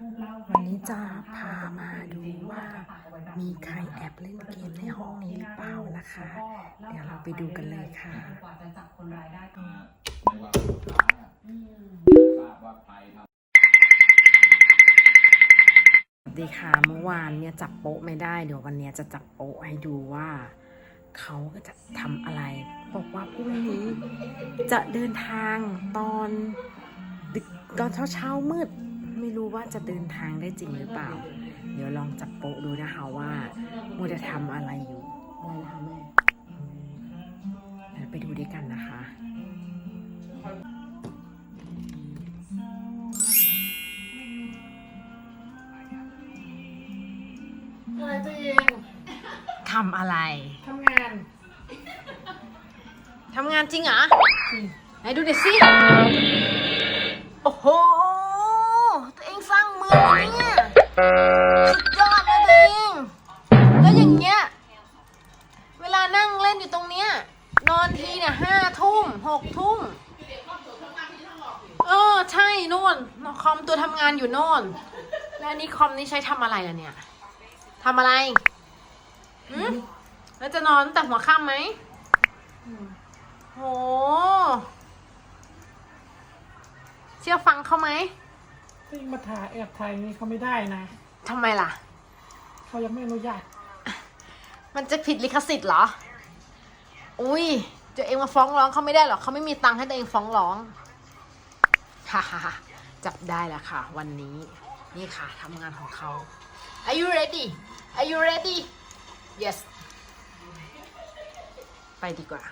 วันนี้จะพามาดูว่า มีใครแอบเล่นเกมในห้องนี้หรือเปล่านะคะ เดี๋ยวเราไปดูกันเลยค่ะกว่าจะจับคนร้ายได้ก็ไม่ว่าจะดีค่ะเมื่อวานเนี่ยจับโป๊ะไม่ได้เดี๋ยววันนี้จะจับโป๊ะให้ดูว่าเขาก็จะทำอะไร บอกว่าพรุ่งนี้จะเดินทางตอนดึกตอนเช้าเช้ามืด ไม่รู้ว่าจะเดินทางได้จริงหรือเปล่า เดี๋ยวลองจับโป๊ะดูนะคะว่ามูจะทำอะไรอยู่อะไรนะคะแม่เดี๋ยวไปดูด้วยกันนะคะอะไรตัวเองทำอะไร ทำงาน ทำงานจริงเหรอไหนดูหน่อยสิ โอ้โหตัวเอย่างเงี้ยสุดยอดนะตัวเองแล้วอย่างเงี้ย เวลานั่งเล่นอยู่ตรงเนี้ย นอนทีเนี่ยห้าทุ่มหกทุ่มเออใช่นู่นคอมตัวทำงานอยู่โน่น แล้วอันนี้คอมนี่ใช้ทำอะไรล่ะเนี่ยทำอะไรหืมแล้วจะนอนตั้งแต่หัวค่ำไหมโห เชื่อฟังเขาไหม ที่มาถ่ายแอบถ่ายนี่เขาไม่ได้นะทำไมล่ะ เขายังไม่อนุญาตมันจะผิดลิขสิทธิ์เหรอ อุ้ยตัวเองมาฟ้องร้องเขาไม่ได้หรอกเขาไม่มีตังค์ให้ตัวเองฟ้องร้อง ฮ่าฮ่าฮ่าจับได้แล้วค่ะ วันนี้ นี่ค่ะทำงานของเขา Are you ready Are you ready Yes ไปดีกว่า